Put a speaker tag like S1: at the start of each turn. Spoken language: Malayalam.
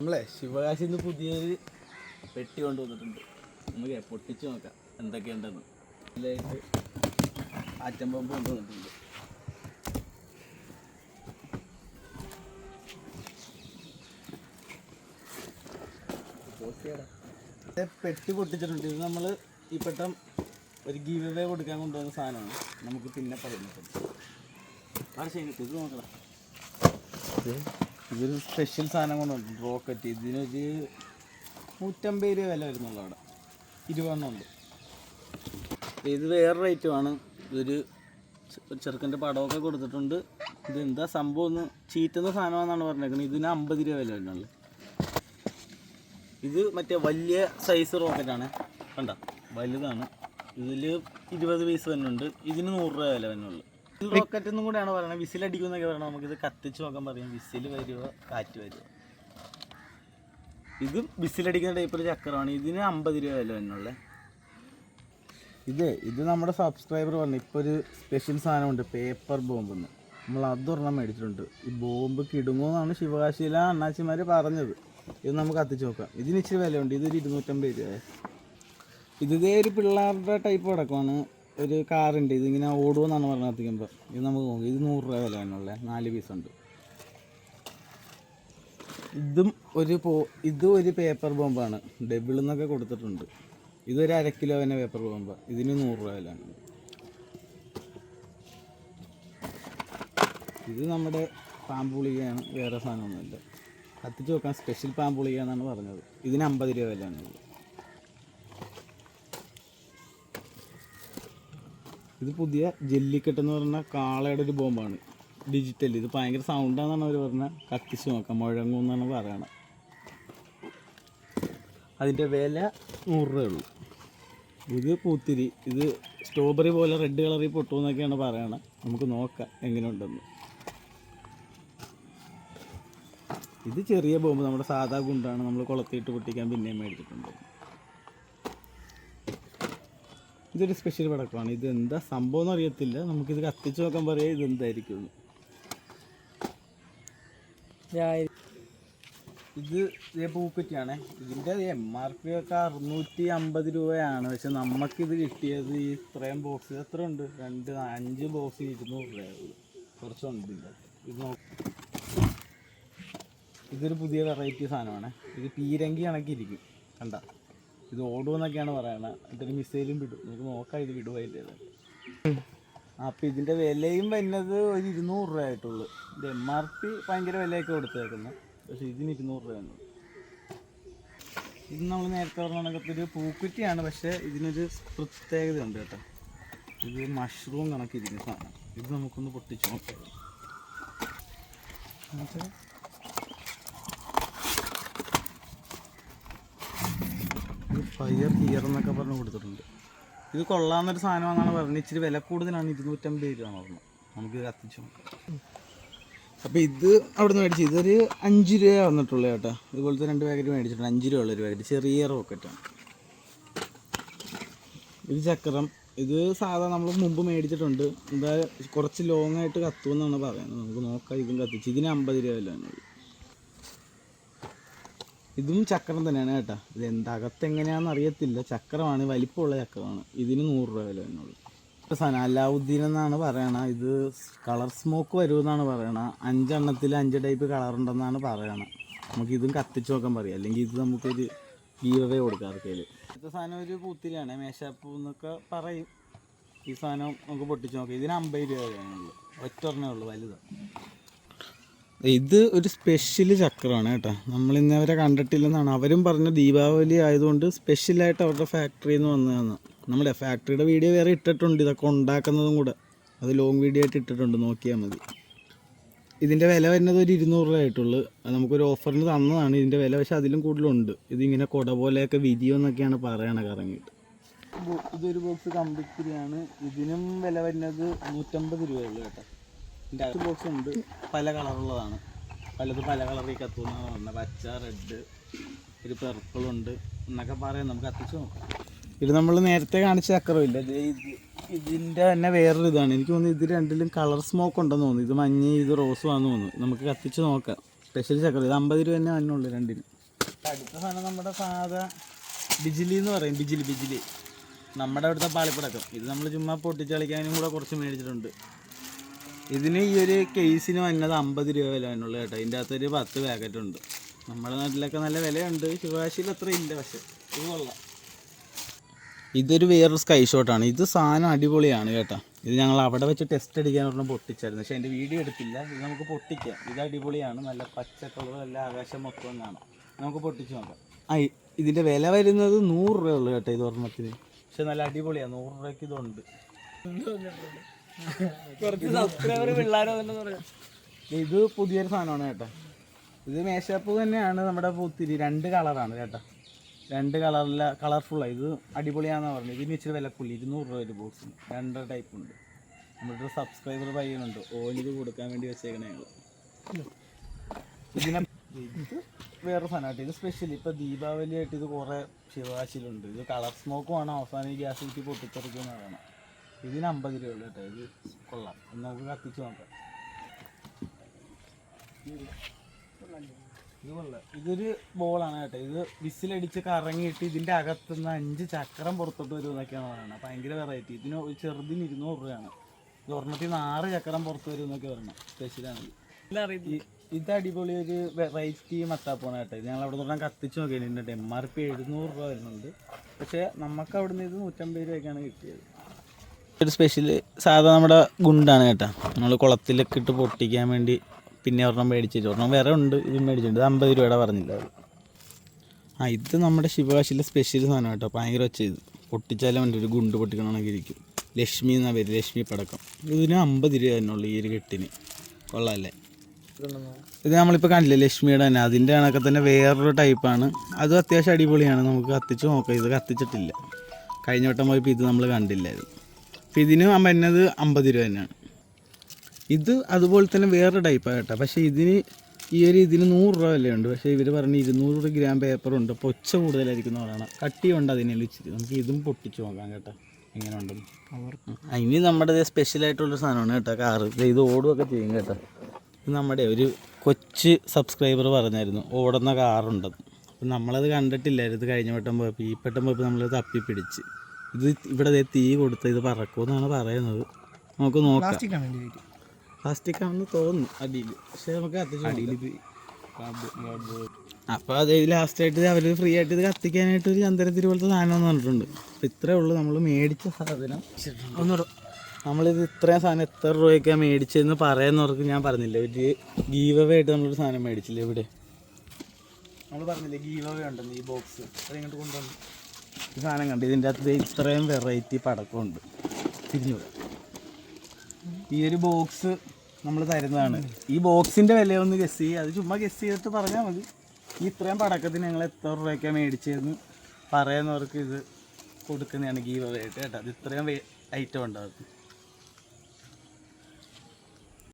S1: നമ്മളെ ശിവകാശി നിന്ന് പുതിയൊരു പെട്ടി കൊണ്ടുവന്നിട്ടുണ്ട്. നമുക്ക് പൊട്ടിച്ച് നോക്കാം എന്തൊക്കെയുണ്ടെന്ന്. ഇതിലായിട്ട് ആറ്റം ബോംബ് കൊണ്ടുവന്നിട്ടുണ്ട്. പെട്ടി പൊട്ടിച്ചിട്ടുണ്ട്. ഇത് നമ്മൾ ഈ പെട്ടം ഒരു ഗീവ് വേ കൊടുക്കാൻ കൊണ്ടുവന്ന സാധനമാണ്. നമുക്ക് പിന്നെ പറയുന്നത് ശരി ഇത് നോക്കണം ഇതൊരു സ്പെഷ്യൽ സാധനം കൊണ്ടുണ്ട് റോക്കറ്റ് ഇതിനൊരു നൂറ്റമ്പത് രൂപ വില വരുന്നുള്ളൂ അവിടെ. ഇരുപതെണ്ണം ഉണ്ട് ഇത് വേറെ റേറ്റുമാണ് ഇതൊരു ചെറുക്കന്റെ പടമൊക്കെ കൊടുത്തിട്ടുണ്ട്. ഇത് എന്താ സംഭവം ഒന്ന് ചീറ്റുന്ന സാധനമാണെന്നാണ് പറഞ്ഞേക്കുന്നത് ഇതിന് അമ്പത് രൂപ വില വരുന്നുള്ളൂ. ഇത് മറ്റേ വലിയ സൈസ് റോക്കറ്റാണ് കണ്ട? വലുതാണ്. ഇതിൽ ഇരുപത് പീസ് വരുന്നുണ്ട്. ഇതിന് നൂറ് രൂപ വില വരുന്നുള്ളൂ. റോക്കറ്റ് എന്നും കൂടെയാണ് പറയുന്നത് വിസിൽ അടിക്കുന്നൊക്കെ പറയണം. നമുക്കിത് കത്തിച്ച് നോക്കാൻ പറയും. വിസിൽ വരുമോ കാറ്റ് വരുമോ ഇത് വിസിലടിക്കുന്ന ടൈപ്പ് ചക്രമാണ്. ഇതിന് അമ്പത് രൂപ വില എന്നുള്ളത് ഇത് ഇത് നമ്മുടെ സബ്സ്ക്രൈബർ പറഞ്ഞു ഇപ്പോൾ ഒരു സ്പെഷ്യൽ സാധനമുണ്ട്. പേപ്പർ ബോംബ് എന്ന് നമ്മൾ അതൊരെണ്ണം മേടിച്ചിട്ടുണ്ട്. ഈ ബോംബ് കിടുങ്ങുമെന്നാണ് ശിവകാശിയില അണ്ണാച്ചിമാർ പറഞ്ഞത്. ഇത് നമുക്ക് കത്തിച്ച് നോക്കാം. ഇതിന് ഇച്ചിരി വിലയുണ്ട്. ഇതൊരു ഇരുന്നൂറ്റമ്പത് രൂപ ഇത് ഇതേ ഒരു പിള്ളേരുടെ ടൈപ്പ് കിടക്കുവാണ് ഒരു കാറുണ്ട് ഇതിങ്ങനെ ഓടുമെന്നാണ് പറഞ്ഞത് ഇത് നമുക്ക് നോക്കാം. ഇത് നൂറ് രൂപ വില തന്നെയുള്ളത് നാല് പീസ് ഉണ്ട്. ഇതും ഒരു പോ ഇതും ഒരു പേപ്പർ ബോംബാണ് ഡബിൾ എന്നൊക്കെ കൊടുത്തിട്ടുണ്ട്. ഇതൊരു അര കിലോ തന്നെ പേപ്പർ ബോംബ് ഇതിന് നൂറ് രൂപ വിലയാണ് ഇത് നമ്മുടെ പാമ്പുളികയാണ്. വേറെ സാധനമൊന്നുമില്ല. കത്തിച്ച് വെക്കാൻ സ്പെഷ്യൽ പാമ്പുളിക എന്നാണ് പറഞ്ഞത്. ഇതിന് അമ്പത് രൂപ വിലയാണ് ഇത് പുതിയ ജെല്ലിക്കെട്ട് എന്ന് പറഞ്ഞ കാളയുടെ ഒരു ബോംബാണ്. ഡിജിറ്റൽ ഇത് ഭയങ്കര സൗണ്ടാണെന്നാണ് അവർ പറഞ്ഞത് കത്തിച്ച് നോക്കാം. മുഴങ്ങും എന്നാണ് പറയണത് അതിന്റെ വില നൂറ് രൂപ ഉള്ളു. ഇത് പൂത്തിരി. ഇത് സ്ട്രോബെറി പോലെ റെഡ് കളറിൽ പൊട്ടുമെന്നൊക്കെയാണ് പറയണത് നമുക്ക് നോക്കാം എങ്ങനെയുണ്ടെന്ന്. ഇത് ചെറിയ ബോംബ്. നമ്മുടെ സാധാ ഗുണ്ടാണ്. നമ്മൾ കുളത്തിയിട്ട് പൊട്ടിക്കാൻ പിന്നെയും മേടിച്ചിട്ടുണ്ട്. ഇതൊരു സ്പെഷ്യൽ പടക്കമാണ്. ഇത് എന്താ സംഭവം എന്ന് അറിയത്തില്ല. നമുക്കിത് കത്തിച്ച് നോക്കാൻ പറയാം ഇത് എന്തായിരിക്കും ഇത് പൂക്കുറ്റിയാണ്. ഇതിന്റെ എം ആർ പി ഒക്കെ അറുന്നൂറ്റി അമ്പത് രൂപയാണ്. പക്ഷെ നമുക്കിത് കിട്ടിയത് ഈ ഇത്രയും ബോക്സ് എത്ര ഉണ്ട്? രണ്ട് അഞ്ച് ബോക്സ് ഇരുന്നൂറ് രൂപയുള്ളൂ കുറച്ചുണ്ട് ഇത്. നോക്ക് ഇതൊരു പുതിയ വെറൈറ്റി സാധനമാണ്. ഇത് പീരങ്കി കണക്കിരിക്കും. കണ്ട? ഇത് ഓടുമെന്നൊക്കെയാണ് പറയണത് എന്തൊരു മിസൈലും വിടും. നമുക്ക് നോക്കാം ഇത് വിടുവായില്ലേ അപ്പം ഇതിന്റെ വിലയും വരുന്നത് ഒരു ഇരുന്നൂറ് രൂപ ആയിട്ടുള്ളൂ ഇത് എം ആർ പി ഭയങ്കര വിലയൊക്കെ കൊടുത്തേക്കുന്നത് പക്ഷെ ഇതിന് ഇരുന്നൂറ് രൂപയാണ് ഇത് നമ്മൾ നേരത്തെ പറഞ്ഞ ഒരു പൂക്കുറ്റിയാണ്. പക്ഷേ ഇതിനൊരു പ്രത്യേകതയുണ്ട് കേട്ടോ. ഇത് മഷ്റൂം കണക്കിരിക്കുന്ന സാധനം. ഇത് നമുക്കൊന്ന് പൊട്ടിച്ച് നോക്കാം എന്നുവെച്ചാൽ ഇത് ഫയർ ഹിയർ എന്നൊക്കെ പറഞ്ഞ് കൊടുത്തിട്ടുണ്ട്. ഇത് കൊള്ളാവുന്നൊരു സാധനമാണെന്നാണ് പറഞ്ഞത് ഇച്ചിരി വില കൂടുതലാണ്. ഇരുന്നൂറ്റമ്പത് രൂപയാണ് പറഞ്ഞത്. നമുക്ക് കത്തിച്ചു അപ്പോൾ ഇത് അവിടെ നിന്ന് മേടിച്ചു. ഇതൊരു അഞ്ച് രൂപ വന്നിട്ടുള്ളൂ കേട്ടോ. ഇതുപോലത്തെ രണ്ട് പാക്കറ്റ് മേടിച്ചിട്ടുണ്ട്. അഞ്ച് രൂപ ഉള്ളൊരു പാക്കറ്റ് ചെറിയ റോക്കറ്റാണ് ഇത് ചക്രം. ഇത് സാധാ നമ്മൾ മുമ്പ് മേടിച്ചിട്ടുണ്ട്. എന്താ കുറച്ച് ലോങ് ആയിട്ട് കത്തുമെന്നാണ് പറയുന്നത്. നമുക്ക് നോക്കാം. ഇതും കത്തിച്ച്. ഇതിന് അമ്പത് രൂപ വില തന്നെ ഇതും ചക്രം തന്നെയാണ് കേട്ടോ. ഇത് എന്താ അകത്ത് എങ്ങനെയാണെന്ന് അറിയത്തില്ല. ചക്രമാണ് വലിപ്പമുള്ള ചക്രമാണ്. ഇതിന് നൂറ് രൂപ വില തന്നെയുള്ളൂ. സാധനം അലാവുദ്ദീൻ എന്നാണ് പറയണ. ഇത് കളർ സ്മോക്ക് വരുമെന്നാണ് പറയണ. അഞ്ചെണ്ണത്തിൽ അഞ്ച് ടൈപ്പ് കളർ ഉണ്ടെന്നാണ് പറയണ. നമുക്ക് ഇതും കത്തിച്ച് നോക്കാൻ പറയാം. അല്ലെങ്കിൽ ഇത് നമുക്കൊരു ഗീവേ കൊടുക്കാം ആർക്കേൽ. ഇന്നത്തെ സാധനം ഒരു പൂത്തിരിയാണ്. മേശാപ്പൂ എന്നൊക്കെ പറയും. ഈ സാധനം നമുക്ക് പൊട്ടിച്ച് നോക്കാം. ഇതിന് അമ്പത് രൂപ വിലയാണുള്ളൂ ഒറ്റ ഉള്ളൂ വലുതാണ് ഇത് ഒരു സ്പെഷ്യൽ ചക്രമാണ് കേട്ടോ. നമ്മൾ ഇന്നവരെ അവരെ കണ്ടിട്ടില്ലെന്നാണ്. അവരും പറഞ്ഞ ദീപാവലി ആയതുകൊണ്ട് സ്പെഷ്യലായിട്ട് അവരുടെ ഫാക്ടറിയിൽ നിന്ന് വന്നതാണ്. നമ്മുടെ ഫാക്ടറിയുടെ വീഡിയോ വേറെ ഇട്ടിട്ടുണ്ട്. ഇതൊക്കെ ഉണ്ടാക്കുന്നതും കൂടെ. അത് ലോങ് വീഡിയോ ആയിട്ട് ഇട്ടിട്ടുണ്ട്. നോക്കിയാൽ മതി. ഇതിന്റെ വില വരുന്നത് ഒരു ഇരുന്നൂറ് രൂപ ആയിട്ടുള്ളൂ. അത് നമുക്കൊരു ഓഫറിന് തന്നതാണ്. ഇതിന്റെ വില പക്ഷേ അതിലും കൂടുതലുണ്ട്. ഇതിങ്ങനെ കുട പോലെയൊക്കെ വിരിയുമെന്നൊക്കെയാണ് പറയണത് കറങ്ങിയിട്ട്. ഇതൊരു ബോക്സ് കമ്പിക്കുരിയാണ് ഇതിനും വില വരുന്നത് നൂറ്റമ്പത് രൂപയുള്ളൂ കേട്ടോ. ബോക്സ് ഉണ്ട്. പല കളറുള്ളതാണ് പലതും പല കളറിൽ കത്തുന്നതാണ് പറഞ്ഞത് പച്ച റെഡ് ഒരു പെർപ്പിളുണ്ട് എന്നൊക്കെ പറയാം നമുക്ക് കത്തിച്ച് നോക്കാം. ഇത് നമ്മൾ നേരത്തെ കാണിച്ച ചക്രമില്ല ഇത് ഇത് ഇതിന്റെ തന്നെ വേറൊരു ഇതാണ്. എനിക്ക് തോന്നുന്നു ഇത് രണ്ടിലും കളർ സ്മോക്ക് ഉണ്ടെന്ന് തോന്നുന്നു. ഇത് മഞ്ഞ ഇത് റോസും ആണെന്ന് തോന്നുന്നു. നമുക്ക് കത്തിച്ച് നോക്കാം. സ്പെഷ്യൽ ചക്രം ഇത് അമ്പത് രൂപ തന്നെ വന്നുള്ളൂ രണ്ടിന്. അടുത്ത സാധനം നമ്മുടെ സാധാ ബിജിലി എന്ന് പറയും. ബിജിലി ബിജിലി. നമ്മുടെ അവിടുത്തെ പാളിപ്പടക്കം. ഇത് നമ്മൾ ചുമ്മാ പൊട്ടിച്ച് കളിക്കാനും കൂടെ കുറച്ച് മേടിച്ചിട്ടുണ്ട്. ഇതിന് ഈ ഒരു കേസിന് വന്നത് അമ്പത് രൂപ വില വന്നുള്ളൂ കേട്ടോ. ഇതിന്റെ അകത്തൊരു പത്ത് പാക്കറ്റ് ഉണ്ട്. നമ്മുടെ നാട്ടിലൊക്കെ നല്ല വിലയുണ്ട്. ശിവകാശിയിൽ അത്ര ഇല്ല പക്ഷെ. ഇത് കൊള്ളാം. ഇതൊരു വേറൊരു സ്കൈ ഷോട്ടാണ് ഇത് സാധനം അടിപൊളിയാണ് കേട്ടോ. ഇത് ഞങ്ങൾ അവിടെ വെച്ച് ടെസ്റ്റ് അടിക്കാൻ പറഞ്ഞാൽ പൊട്ടിച്ചായിരുന്നു. പക്ഷേ എന്റെ വീഡിയോ എടുത്തില്ല. ഇത് നമുക്ക് പൊട്ടിക്കാം. ഇത് അടിപൊളിയാണ്. നല്ല പച്ച കളർ നല്ല ആകാശം മൊത്തം കാണാം. നമുക്ക് പൊട്ടിച്ച് നോക്കാം. ആ ഇതിന്റെ വില വരുന്നത് നൂറ് രൂപയുള്ളൂ കേട്ടോ ഇത് ഒരെണ്ണത്തിന്. പക്ഷെ നല്ല അടിപൊളിയാണ്. നൂറ് രൂപയ്ക്ക് ഇതുണ്ട്. ഇത് പുതിയൊരു സാധനമാണ് ചേട്ടാ ഇത് മേശപ്പ് തന്നെയാണ് നമ്മുടെ പൂത്തിരി. രണ്ട് കളറാണ് ചേട്ടാ രണ്ട് കളറിലെ കളർഫുള്ളാണ് ഇത് അടിപൊളിയാണെന്ന് പറഞ്ഞത്. ഇതിന് ഇച്ചിരി വിലക്കുള്ളി ഇരുന്നൂറ് രൂപ ഒരു ബോക്സിന് രണ്ട് ടൈപ്പ് ഉണ്ട്. നമ്മുടെ ഒരു സബ്സ്ക്രൈബർ പയ്യനുണ്ട് ഓനിത് കൊടുക്കാൻ വേണ്ടി വെച്ചേക്കണേ ഇതിനെ ഇത് വേറെ സാധനമായിട്ട് ഇത് സ്പെഷ്യൽ ഇപ്പോൾ ദീപാവലി ആയിട്ട് ഇത് കുറേ ശിവകാശിയിലുണ്ട്. ഇത് കളർ സ്മോക്ക് വേണം അവസാനം ഈ ഗ്യാസ് കുറ്റി പൊട്ടിത്തെറിക്കുന്ന വേണം ഇതിന് അമ്പത് രൂപ ഉള്ളു കേട്ടോ. ഇത് കൊള്ളാം. നമുക്ക് കത്തിച്ച് നോക്കാം. ഇത് കൊള്ളാം ഇതൊരു ബോളാണ് കേട്ടോ. ഇത് വിസിലടിച്ച് കറങ്ങിയിട്ട് ഇതിന്റെ അകത്തുനിന്ന് അഞ്ച് ചക്രം പുറത്തോട്ട് വരും എന്നൊക്കെയാണ് പറയുന്നത്. ഭയങ്കര വെറൈറ്റി ഇതിന് ഒരു ചെറുതിന് ഇരുന്നൂറ് രൂപയാണ്. ഇത് ഒരെണ്ണത്തിൽ നിന്ന് ആറ് ചക്രം പുറത്ത് വരും എന്നൊക്കെ പറയണം സ്പെഷ്യലാണ് ഈ ഇത് അടിപൊളി ഒരു വെറൈറ്റി മത്താപ്പാണ് കേട്ടോ. ഇത് ഞങ്ങൾ അവിടെ നിന്ന് കത്തിച്ച് നോക്കിയിട്ടുണ്ട് എം ആർ പി എഴുന്നൂറ് രൂപ വരുന്നുണ്ട്. പക്ഷേ നമുക്ക് അവിടുന്ന് ഇത് നൂറ്റമ്പത് രൂപയ്ക്കാണ് കിട്ടിയത്. ഒരു സ്പെഷ്യൽ സാധാ നമ്മുടെ ഗുണ്ടാണ് കേട്ടോ. നമ്മൾ കുളത്തിലൊക്കെ ഇട്ട് പൊട്ടിക്കാൻ വേണ്ടി പിന്നെ ഒരെണ്ണം മേടിച്ചിട്ട് ഒരെണ്ണം വേറെ ഉണ്ട് ഇത് മേടിച്ചിട്ടുണ്ട് അമ്പത് രൂപയുടെ പറഞ്ഞില്ല ആ ഇത് നമ്മുടെ ശിവകാശിയിലെ സ്പെഷ്യൽ സാധനം കേട്ടോ. ഭയങ്കര വെച്ച ഇത്. പൊട്ടിച്ചാലും വേണ്ടി ഒരു ഗുണ്ട് പൊട്ടിക്കണമെങ്കിൽ ഇരിക്കും. ലക്ഷ്മി എന്നാ പേര്? ലക്ഷ്മി പടക്കം. ഇതിന് അമ്പത് രൂപ തന്നെ ഉള്ളൂ ഈ ഒരു കെട്ടിന്. കൊള്ളാമല്ലേ ഇത് നമ്മളിപ്പോൾ കണ്ടില്ലേ ലക്ഷ്മിയുടെ തന്നെ. അതിന്റെ കണക്കെ തന്നെ വേറൊരു ടൈപ്പാണ് അതും അത്യാവശ്യം അടിപൊളിയാണ്. നമുക്ക് കത്തിച്ച് നോക്കാം. ഇത് കത്തിച്ചിട്ടില്ല. കഴിഞ്ഞ വട്ടം പോയപ്പോൾ ഇത് നമ്മൾ കണ്ടില്ലായിരുന്നു അപ്പോൾ ഇതിന് വരുന്നത് അമ്പത് രൂപ തന്നെയാണ്. ഇത് അതുപോലെ തന്നെ വേറെ ടൈപ്പാണ് കേട്ടോ. പക്ഷേ ഇതിന് ഈ ഒരു ഇതിന് നൂറ് രൂപ വിലയുണ്ട്. പക്ഷേ ഇവർ പറഞ്ഞ് ഇരുന്നൂറ് ഗ്രാം പേപ്പറുണ്ട് അപ്പോൾ ഒച്ച കൂടുതലായിരിക്കും എന്ന് പറയണം. കട്ടിയുണ്ട് അതിനെല്ലാം ഇച്ചിരി നമുക്ക് ഇതും പൊട്ടിച്ച് നോക്കാം കേട്ടോ. എങ്ങനെ ഉണ്ടെന്ന്. അതിന് നമ്മുടെ നമ്മുടെ സ്പെഷ്യലായിട്ടുള്ളൊരു സാധനമാണ് കേട്ടോ. കാറ്. ഇത് ഓടുകയൊക്കെ ചെയ്യും കേട്ടോ. ഇത് നമ്മുടെ ഒരു കൊച്ച് സബ്സ്ക്രൈബർ പറഞ്ഞായിരുന്നു. ഓടുന്ന കാറുണ്ടെന്ന് അപ്പം നമ്മളത് കണ്ടിട്ടില്ലായിരുന്നു. ഇത് കഴിഞ്ഞ വട്ടം പോയപ്പോൾ ഈ വട്ടം പോയപ്പോൾ നമ്മളത് തപ്പി പിടിച്ച് ഇത് ഇവിടെ തീ കൊടുത്ത ഇത് പറക്കുമെന്നാണ് പറയുന്നത്. നമുക്ക് നോക്കാം. പ്ലാസ്റ്റിക് ആണെന്ന് തോന്നുന്നു അടിയിൽ. പക്ഷെ നമുക്ക് കത്തിച്ച് അടിയിൽ അപ്പോൾ അത് ലാസ്റ്റ് ആയിട്ട് അവർ ഫ്രീ ആയിട്ട് ഇത് കത്തിക്കാനായിട്ട് ഒരു ചന്ദ്രത്തിരി പോലത്തെ സാധനം എന്ന് പറഞ്ഞിട്ടുണ്ട്. അപ്പൊ ഇത്രേ ഉള്ളൂ നമ്മൾ മേടിച്ച സാധനം. ഒന്നുകൂടെ. നമ്മളിത് ഇത്രയും സാധനം എത്ര രൂപയൊക്കെ മേടിച്ചതെന്ന് പറയുന്നവർക്ക് ഞാൻ പറഞ്ഞില്ല? ഒരു ഗീവ് അവേ ആയിട്ട് നമ്മളൊരു സാധനം മേടിച്ചില്ല ഇവിടെ? നമ്മൾ പറഞ്ഞില്ലേ ഗീവ് അവേ ഉണ്ടെന്ന് ഈ ബോക്സ് അത് ഇങ്ങോട്ട് കൊണ്ടുവന്നു. ഈ സാധനം കണ്ട് ഇതിന്റെ അകത്ത് ഇത്രയും വെറൈറ്റി പടക്കമുണ്ട്. തിരിഞ്ഞു ഈ ഒരു ബോക്സ് നമ്മൾ തരുന്നതാണ്. ഈ ബോക്സിന്റെ വിലയൊന്ന് ഗസ് ചെയ്യുക അത് ചുമ്മാ ഗസ് ചെയ്തിട്ട് പറഞ്ഞാൽ മതി. ഈ ഇത്രയും പടക്കത്തിന് ഞങ്ങൾ എത്ര രൂപയ്ക്കാണ് മേടിച്ചതെന്ന് പറയുന്നവർക്ക് ഇത് കൊടുക്കുന്നതാണ് ഗീവ് ആയിട്ട് കേട്ടോ. അത് ഇത്രയും ഐറ്റം ഉണ്ടാവും